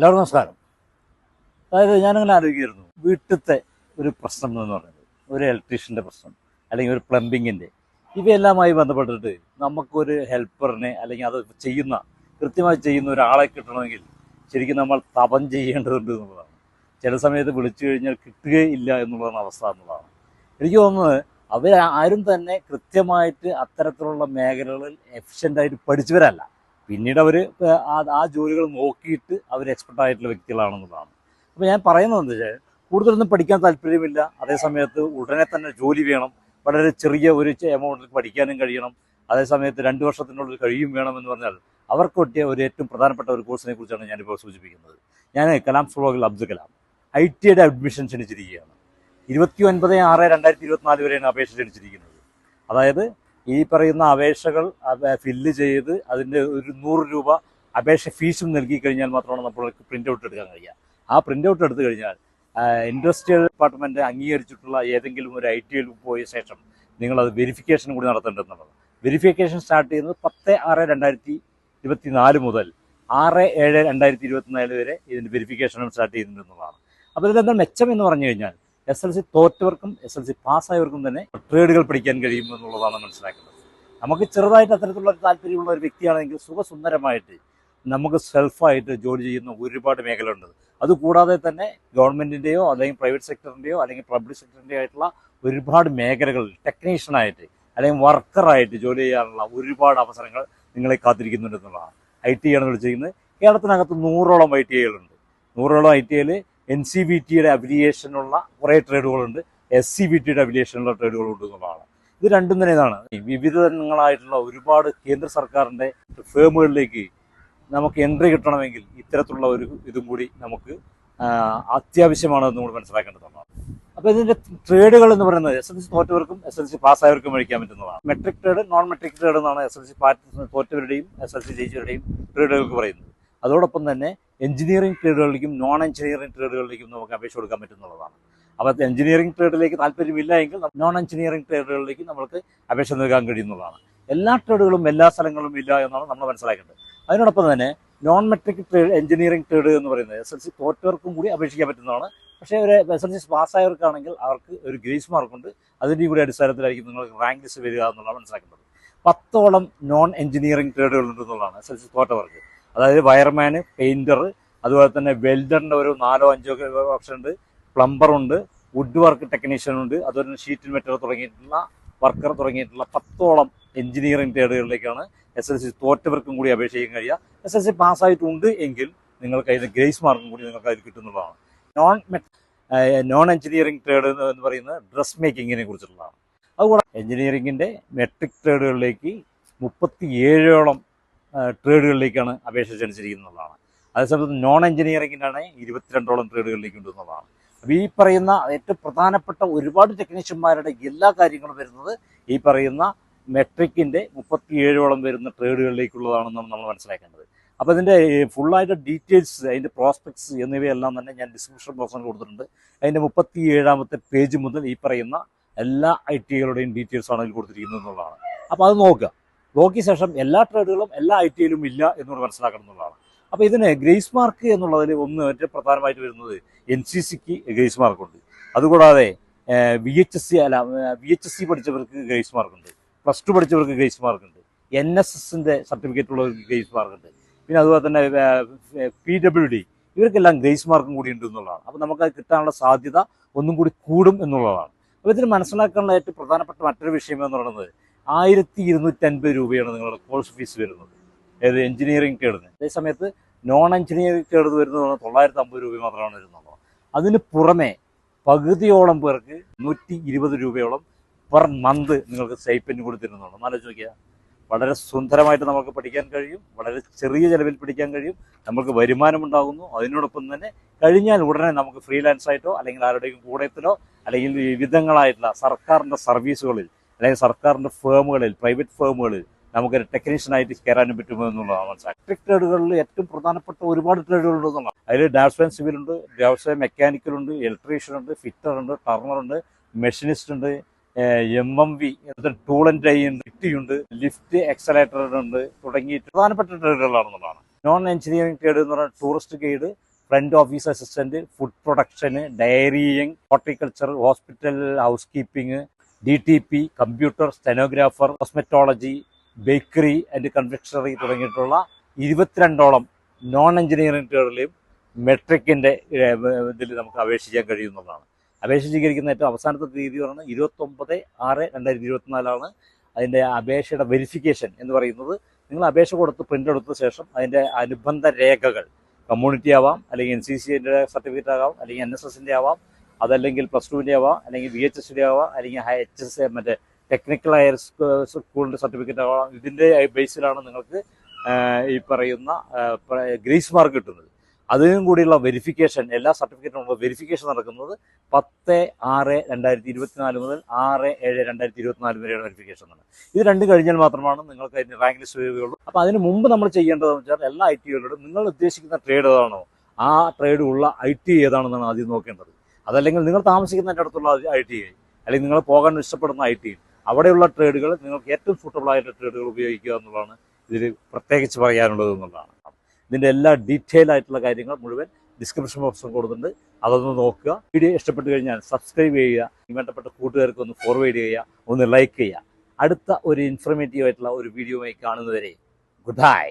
എല്ലാവർക്കും നമസ്കാരം. അതായത് ഞാനങ്ങനെ ആലോചിക്കായിരുന്നു വീട്ടിലത്തെ ഒരു പ്രശ്നം എന്ന് പറയുന്നത് ഒരു ഇലക്ട്രീഷ്യന്റെ പ്രശ്നം അല്ലെങ്കിൽ ഒരു പ്ലംബിങ്ങിന്റെ ഇവയെല്ലാമായി ബന്ധപ്പെട്ടിട്ട് നമുക്കൊരു ഹെൽപ്പറിനെ അല്ലെങ്കിൽ അത് ചെയ്യുന്ന കൃത്യമായി ചെയ്യുന്ന ഒരാളെ കിട്ടണമെങ്കിൽ ശരിക്കും നമ്മൾ തപം ചെയ്യേണ്ടതുണ്ട് എന്നുള്ളതാണ്. ചില സമയത്ത് വിളിച്ചു കഴിഞ്ഞാൽ കിട്ടുകയില്ല എന്നുള്ളതാണ് അവസ്ഥ എന്നുള്ളതാണ്. എനിക്ക് തോന്നുന്നത് അവർ ആരും തന്നെ കൃത്യമായിട്ട് അത്തരത്തിലുള്ള മേഖലകളിൽ എഫിഷ്യന്റായിട്ട് പഠിച്ചവരല്ല. പിന്നീട് അവർ ആ ജോലികൾ നോക്കിയിട്ട് അവർ എക്സ്പെർട്ട് ആയിട്ടുള്ള വ്യക്തികളാണെന്നുള്ളതാണ്. അപ്പോൾ ഞാൻ പറയുന്നത് എന്താ വെച്ചാൽ കൂടുതലൊന്നും പഠിക്കാൻ താല്പര്യമില്ല. അതേസമയത്ത് ഉടനെ തന്നെ ജോലി വേണം. വളരെ ചെറിയ ഒരു എമൗണ്ടിൽ പഠിക്കാനും കഴിയണം. അതേസമയത്ത് രണ്ട് വർഷത്തിനുള്ളിൽ കഴിയും വേണം എന്ന് പറഞ്ഞാൽ അവർക്ക് ഒരു ഏറ്റവും പ്രധാനപ്പെട്ട ഒരു കോഴ്സിനെ കുറിച്ചാണ് ഞാനിപ്പോൾ സൂചിപ്പിക്കുന്നത്. ഞാൻ കലാം സ്ലോഗിൽ അബ്ദുൽ കലാം. ഐ ടിയുടെ അഡ്മിഷൻ ക്ഷണിച്ചിരിക്കുകയാണ്. ഇരുപത്തി ഒൻപത് ആറ് രണ്ടായിരത്തി ഇരുപത്തിനാല് വരെയാണ് അപേക്ഷ ക്ഷണിച്ചിരിക്കുന്നത്. അതായത് ഈ പറയുന്ന അപേക്ഷകൾ ഫില്ല് ചെയ്ത് അതിന്റെ ഒരു നൂറ് രൂപ അപേക്ഷ ഫീസും നൽകി കഴിഞ്ഞാൽ മാത്രമാണ് നമ്മൾക്ക് പ്രിന്റ് ഔട്ട് എടുക്കാൻ കഴിയുക. ആ പ്രിന്റ് ഔട്ട് എടുത്തു കഴിഞ്ഞാൽ ഇൻഡസ്ട്രിയൽ ഡിപ്പാർട്ട്മെന്റ് അംഗീകരിച്ചിട്ടുള്ള ഏതെങ്കിലും ഒരു ഐ ടിയിൽ പോയ ശേഷം നിങ്ങളത് വെരിഫിക്കേഷൻ കൂടി നടത്തേണ്ടതെന്നുള്ളത് വെരിഫിക്കേഷൻ സ്റ്റാർട്ട് ചെയ്യുന്നത് പത്ത് ആറ് രണ്ടായിരത്തി ഇരുപത്തി നാല് മുതൽ ആറ് ഏഴ് രണ്ടായിരത്തി ഇരുപത്തിനാല് വരെ ഇതിന്റെ വെരിഫിക്കേഷനും സ്റ്റാർട്ട് ചെയ്യുന്നുണ്ടെന്നുള്ളതാണ്. അപ്പോൾ ഇതിലെന്താ മെച്ചം എന്ന് പറഞ്ഞു കഴിഞ്ഞാൽ എസ് എൽ സി തോറ്റവർക്കും എസ് എൽ സി പാസ്സായവർക്കും തന്നെ ട്രേഡുകൾ പഠിക്കാൻ കഴിയും എന്നുള്ളതാണ് മനസ്സിലാക്കുന്നത് നമുക്ക് ചെറുതായിട്ട് അത്തരത്തിലുള്ള താല്പര്യമുള്ള ഒരു വ്യക്തിയാണെങ്കിൽ സുഖസുന്ദരമായിട്ട് നമുക്ക് സെൽഫായിട്ട് ജോലി ചെയ്യുന്ന ഒരുപാട് മേഖലയുണ്ട് അതുകൂടാതെ തന്നെ ഗവൺമെന്റിന്റെയോ അല്ലെങ്കിൽ പ്രൈവറ്റ് സെക്ടറിന്റെയോ അല്ലെങ്കിൽ പബ്ലിക് സെക്ടറിന്റെയോ ആയിട്ടുള്ള ഒരുപാട് മേഖലകൾ ടെക്നീഷ്യനായിട്ട് അല്ലെങ്കിൽ വർക്കറായിട്ട് ജോലി ചെയ്യാനുള്ള ഒരുപാട് അവസരങ്ങൾ നിങ്ങളെ കാത്തിരിക്കുന്നുണ്ട് എന്നുള്ളതാണ്. ഐ ടി ആണ് വിളിച്ചിരിക്കുന്നത്. കേരളത്തിനകത്ത് നൂറോളം ഐ ടി ഐകളുണ്ട് നൂറോളം ഐ ടി ഐയിൽ എൻ സി ബി ടിയുടെ അഫിലിയേഷനുള്ള കുറേ ട്രേഡുകളുണ്ട് എസ് സി ബി ടിയുടെ അഫിലിയേഷനുള്ള ട്രേഡുകളുണ്ട് എന്നുള്ളതാണ് ഇത് രണ്ടും തന്നെ ഇതാണ്. വിവിധങ്ങളായിട്ടുള്ള ഒരുപാട് കേന്ദ്ര സർക്കാരിന്റെ ഫേമുകളിലേക്ക് നമുക്ക് എൻട്രി കിട്ടണമെങ്കിൽ ഇത്തരത്തിലുള്ള ഒരു ഇതും കൂടി നമുക്ക് അത്യാവശ്യമാണെന്ന് കൂടി മനസ്സിലാക്കേണ്ടതാണ് അപ്പോൾ ഇതിന്റെ ട്രേഡുകൾ എന്ന് പറയുന്നത് എസ് എൽ സി തോറ്റവർക്കും എസ് എൽ സി പാസ്സായവർക്കും മേടിക്കാൻ പറ്റുന്നതാണ്. Metric trade non metric trade എന്നാണ് എസ് എൽ സി തോറ്റവരുടെയും എസ് എൽ സി ജയിച്ചവരുടെയും ട്രേഡുകൾക്ക് പറയുന്നത്. അതോടൊപ്പം തന്നെ എഞ്ചിനീയറിംഗ് ട്രേഡുകളിലേക്കും നോൺ എഞ്ചിനീയറിംഗ് ട്രേഡുകളിലേക്കും നമുക്ക് അപേക്ഷ കൊടുക്കാൻ പറ്റുന്നുള്ളതാണ്. അപ്പോൾ എഞ്ചിനീയറിംഗ് ട്രേഡിലേക്ക് താല്പര്യമില്ല എങ്കിൽ നോൺ എഞ്ചിനീയറിംഗ് ട്രേഡുകളിലേക്ക് നമുക്ക് അപേക്ഷ നൽകാൻ കഴിയുന്നതാണ് എല്ലാ ട്രേഡുകളും എല്ലാ സ്ഥലങ്ങളും ഇല്ല എന്നാണ് നമ്മൾ മനസ്സിലാക്കേണ്ടത്. അതിനോടൊപ്പം തന്നെ non metric trade engineering trade എന്ന് പറയുന്നത് എസ് എൽ സി തോറ്റവർക്കും കൂടി അപേക്ഷിക്കാൻ പറ്റുന്നതാണ്. പക്ഷേ ഒരു എസ് എൽ സി പാസ്സായവർക്കാണെങ്കിൽ അവർക്ക് ഒരു ഗ്രേസ് മാർക്കുണ്ട് അതിന്റെയും കൂടി അടിസ്ഥാനത്തിലായിരിക്കും നിങ്ങൾക്ക് റാങ്ക് ലിസ്റ്റ് വരിക എന്നുള്ളതാണ് മനസ്സിലാക്കേണ്ടത്. പത്തോളം നോൺ എഞ്ചിനീയറിംഗ് ട്രേഡുകളുണ്ടെന്നുള്ളതാണ് എസ് എൽ സി തോറ്റവർക്ക് അതായത് വയർമാന് പെയിന്റർ അതുപോലെ തന്നെ വെൽഡറിന്റെ ഒരു നാലോ അഞ്ചോ ഓപ്ഷൻ ഉണ്ട്. പ്ലംബർ ഉണ്ട് വുഡ് വർക്ക് ടെക്നീഷ്യൻ ഉണ്ട് അതുപോലെ തന്നെ ഷീറ്റിൽ മെറ്റർ തുടങ്ങിയിട്ടുള്ള വർക്കർ തുടങ്ങിയിട്ടുള്ള പത്തോളം എഞ്ചിനീയറിംഗ് ട്രേഡുകളിലേക്കാണ് എസ് എൽ സി തോറ്റവർക്കും കൂടി അപേക്ഷിക്കാൻ കഴിയുക. എസ് എൽ സി പാസ്സായിട്ടുണ്ട് എങ്കിൽ നിങ്ങൾക്ക് അതിന് ഗ്രേസ് മാർക്കും കൂടി നിങ്ങൾക്ക് അതിൽ കിട്ടുന്നതാണ് നോൺ നോൺ എഞ്ചിനീയറിംഗ് ട്രേഡ് എന്ന് പറയുന്നത് ഡ്രസ് മേക്കിങ്ങിനെ കുറിച്ചുള്ളതാണ് അതുകൂടെ എഞ്ചിനീയറിംഗിന്റെ മെട്രിക് ട്രേഡുകളിലേക്ക് മുപ്പത്തി ഏഴോളം ട്രേഡുകളിലേക്കാണ് അപേക്ഷ ക്ഷണിച്ചിരിക്കുന്നതാണ്. അതേസമയത്ത് നോൺ എഞ്ചിനീയറിംഗിനാണ് ഇരുപത്തിരണ്ടോളം ട്രേഡുകളിലേക്ക് ഉണ്ടെന്നുള്ളതാണ് അപ്പോൾ ഈ പറയുന്ന ഏറ്റവും പ്രധാനപ്പെട്ട ഒരുപാട് ടെക്നീഷ്യന്മാരുടെ എല്ലാ കാര്യങ്ങളും വരുന്നത് ഈ പറയുന്ന മെട്രിക്കിന്റെ മുപ്പത്തിയേഴോളം വരുന്ന ട്രേഡുകളിലേക്കുള്ളതാണെന്നാണ് നമ്മൾ മനസ്സിലാക്കേണ്ടത്. അപ്പോൾ ഇതിന്റെ ഫുള്ളായിട്ട് ഡീറ്റെയിൽസ് അതിന്റെ പ്രോസ്പെക്ട്സ് എന്നിവയെല്ലാം തന്നെ ഞാൻ ഡിസ്ക്രിപ്ഷൻ ബോക്സിൽ കൊടുത്തിട്ടുണ്ട്. അതിന്റെ മുപ്പത്തി ഏഴാമത്തെ പേജ് മുതൽ ഈ പറയുന്ന എല്ലാ ഐ ടികളുടെയും ഡീറ്റെയിൽസ് ആണ് അതിൽ കൊടുത്തിരിക്കുന്നത് എന്നുള്ളതാണ് അപ്പോൾ അത് നോക്കുക. നോക്കിയ ശേഷം എല്ലാ ട്രേഡുകളും എല്ലാ ഐ ടിയിലും ഇല്ല എന്നുകൂടെ മനസ്സിലാക്കണം എന്നുള്ളതാണ്. അപ്പോൾ ഇതിന് ഗ്രേസ് മാർക്ക് എന്നുള്ളതിൽ ഒന്ന് ഏറ്റവും പ്രധാനമായിട്ട് വരുന്നത് എൻ സി സിക്ക് ഗ്രേസ് മാർക്കുണ്ട്. അതുകൂടാതെ വി എച്ച് എസ് സി അല്ല വി എച്ച് എസ് സി പഠിച്ചവർക്ക് ഗ്രേസ് മാർക്കുണ്ട്. പ്ലസ് ടു പഠിച്ചവർക്ക് ഗ്രേസ് മാർക്കുണ്ട്. എൻ എസ് എസിന്റെ സർട്ടിഫിക്കറ്റ് ഉള്ളവർക്ക് ഗ്രേസ് മാർക്കുണ്ട്. പിന്നെ അതുപോലെ തന്നെ പി ഡബ്ല്യു ഡി ഇവർക്കെല്ലാം ഗ്രേസ് മാർക്കും കൂടി ഉണ്ട് എന്നുള്ളതാണ്. അപ്പോൾ നമുക്ക് അത് കിട്ടാനുള്ള സാധ്യത ഒന്നും കൂടി കൂടും എന്നുള്ളതാണ്. അപ്പോൾ ഇതിന് മനസ്സിലാക്കാനുള്ള ഏറ്റവും പ്രധാനപ്പെട്ട മറ്റൊരു വിഷയം എന്ന് പറയുന്നത് ആയിരത്തി ഇരുന്നൂറ്റി അൻപത് രൂപയാണ് നിങ്ങളുടെ കോഴ്സ് ഫീസ് വരുന്നത്. ഏത് എഞ്ചിനീയറിംഗ് കേടുന്ന അതേ സമയത്ത് നോൺ എഞ്ചിനീയറിംഗ് ട്രേഡ് വരുന്നത് തൊള്ളായിരത്തി അമ്പത് രൂപ മാത്രമാണ് വരുന്നുള്ളത് അതിന് പുറമെ പകുതിയോളം പേർക്ക് നൂറ്റി ഇരുപത് രൂപയോളം പെർ മന്ത് നിങ്ങൾക്ക് സ്റ്റൈപ്പൻഡ് കൊടുത്തിരുന്നുള്ളൂ തരുന്നുണ്ട് ചോദിക്കുക വളരെ സുന്ദരമായിട്ട് നമുക്ക് പഠിക്കാൻ കഴിയും. വളരെ ചെറിയ ചിലവിൽ പഠിക്കാൻ കഴിയും. നമുക്ക് വരുമാനം ഉണ്ടാകുന്നു. അതിനോടൊപ്പം തന്നെ കഴിഞ്ഞാൽ ഉടനെ നമുക്ക് ഫ്രീലാൻസായിട്ടോ അല്ലെങ്കിൽ ആരുടെയും കൂടത്തിലോ അല്ലെങ്കിൽ വിവിധങ്ങളായിട്ടുള്ള സർക്കാരിന്റെ സർവീസുകളിൽ അല്ലെങ്കിൽ സർക്കാരിന്റെ ഫേമുകളിൽ പ്രൈവറ്റ് ഫേമുകളിൽ നമുക്കൊരു ടെക്നീഷ്യനായിട്ട് കയറാനും പറ്റുമോ എന്നുള്ളതാണ് മനസ്സിലാക്കുക ഇലക്ട്രിക് ട്രേഡുകളിൽ ഏറ്റവും പ്രധാനപ്പെട്ട ഒരുപാട് ട്രേഡുകൾ ഉണ്ടെന്നുള്ളതാണ്. അതിൽ ഡാഷ്മാൻ സിവിൽ ഉണ്ട് മെക്കാനിക്കലുണ്ട് ഉണ്ട് ടർണർ ഉണ്ട് മെഷീനിസ്റ്റ് ഉണ്ട് M M V tool and die ഉണ്ട് ലിഫ്റ്റി ഉണ്ട് ലിഫ്റ്റ് എക്സലേറ്റർ ഉണ്ട് തുടങ്ങി പ്രധാനപ്പെട്ട ട്രേഡുകളാണെന്നുള്ളതാണ് നോൺ എഞ്ചിനീയറിംഗ് ട്രേഡ് എന്ന് പറഞ്ഞാൽ tourist guide front office assistant food production dairying horticulture hospital house keeping D T P computer stenographer cosmetology bakery and confectionery തുടങ്ങിയിട്ടുള്ള ഇരുപത്തിരണ്ടോളം നോൺ എഞ്ചിനീയറിംഗ് ട്രേഡിലെയും മെട്രിക്കിന്റെ ഇതിൽ നമുക്ക് അപേക്ഷിക്കാൻ കഴിയുന്നതാണ് അപേക്ഷ സ്വീകരിക്കുന്ന ഏറ്റവും അവസാനത്തെ തീയതി പറഞ്ഞാൽ ഇരുപത്തൊമ്പത് ആറ് രണ്ടായിരത്തി ഇരുപത്തിനാലാണ്. അതിന്റെ അപേക്ഷയുടെ വെരിഫിക്കേഷൻ എന്ന് പറയുന്നത് നിങ്ങൾ അപേക്ഷ കൊടുത്ത് പ്രിന്റ് എടുത്ത ശേഷം അതിന്റെ അനുബന്ധ രേഖകൾ കമ്മ്യൂണിറ്റി ആവാം അല്ലെങ്കിൽ എൻ സി സിന്റെ സർട്ടിഫിക്കറ്റ് ആവാം അല്ലെങ്കിൽ എൻ എസ് എസിന്റെ ആവാം അതല്ലെങ്കിൽ പ്ലസ് ടുവിന്റെ ആവാം അല്ലെങ്കിൽ ബി എച്ച് എസിന്റെ ആവാം അല്ലെങ്കിൽ ഹൈ എച്ച് എസ് മറ്റേ ടെക്നിക്കൽ ഹയർ സ്കൂളിന്റെ സർട്ടിഫിക്കറ്റ് ആവാം. ഇതിന്റെ ബേസിലാണ് നിങ്ങൾക്ക് ഈ പറയുന്ന ഗ്രീസ് മാർക്ക് കിട്ടുന്നത്. അതിനും കൂടിയുള്ള വെരിഫിക്കേഷൻ എല്ലാ സർട്ടിഫിക്കറ്റിനും വെരിഫിക്കേഷൻ നടക്കുന്നത് പത്ത് ആറ് രണ്ടായിരത്തി ഇരുപത്തിനാല് മുതൽ ആറ് ഏഴ് രണ്ടായിരത്തി ഇരുപത്തിനാല് വരെയുള്ള വെരിഫിക്കേഷൻ ആണ്. ഇത് രണ്ടും കഴിഞ്ഞാൽ മാത്രമാണ് നിങ്ങൾക്ക് അതിന് റാങ്ക് ലിസ്റ്റ് വരികയുള്ളൂ. അപ്പോൾ അതിന് മുമ്പ് നമ്മൾ ചെയ്യേണ്ടതെന്ന് വെച്ചാൽ എല്ലാ ഐ ടികളോടും നിങ്ങൾ ഉദ്ദേശിക്കുന്ന ട്രേഡ് ഏതാണോ ആ ട്രേഡ് ഉള്ള ഐ ടി ഏതാണെന്നാണ് ആദ്യം നോക്കേണ്ടത്. അതല്ലെങ്കിൽ നിങ്ങൾ താമസിക്കുന്നതിന്റെ അടുത്തുള്ള ഐ ടി ഐ അല്ലെങ്കിൽ നിങ്ങൾ പോകാൻ ഇഷ്ടപ്പെടുന്ന ഐ ടി അവിടെയുള്ള ട്രേഡുകൾ നിങ്ങൾക്ക് ഏറ്റവും സൂട്ടബിൾ ആയിട്ട് ട്രേഡുകൾ ഉപയോഗിക്കുക എന്നുള്ളതാണ് ഇതിൽ പ്രത്യേകിച്ച് പറയാനുള്ളത് എന്നുള്ളതാണ്. ഇതിന്റെ എല്ലാ ഡീറ്റെയിൽ ആയിട്ടുള്ള കാര്യങ്ങൾ മുഴുവൻ ഡിസ്ക്രിപ്ഷൻ ബോക്സിൽ കൊടുത്തിട്ടുണ്ട്. അതൊന്ന് നോക്കുക. വീഡിയോ ഇഷ്ടപ്പെട്ട് കഴിഞ്ഞാൽ സബ്സ്ക്രൈബ് ചെയ്യുക. വേണ്ടപ്പെട്ട കൂട്ടുകാർക്ക് ഒന്ന് ഫോർവേഡ് ചെയ്യുക. ഒന്ന് ലൈക്ക് ചെയ്യുക. അടുത്ത ഒരു ഇൻഫർമേറ്റീവ് ആയിട്ടുള്ള ഒരു വീഡിയോയുമായി കാണുന്നവരെ ഗുഡ് ബൈ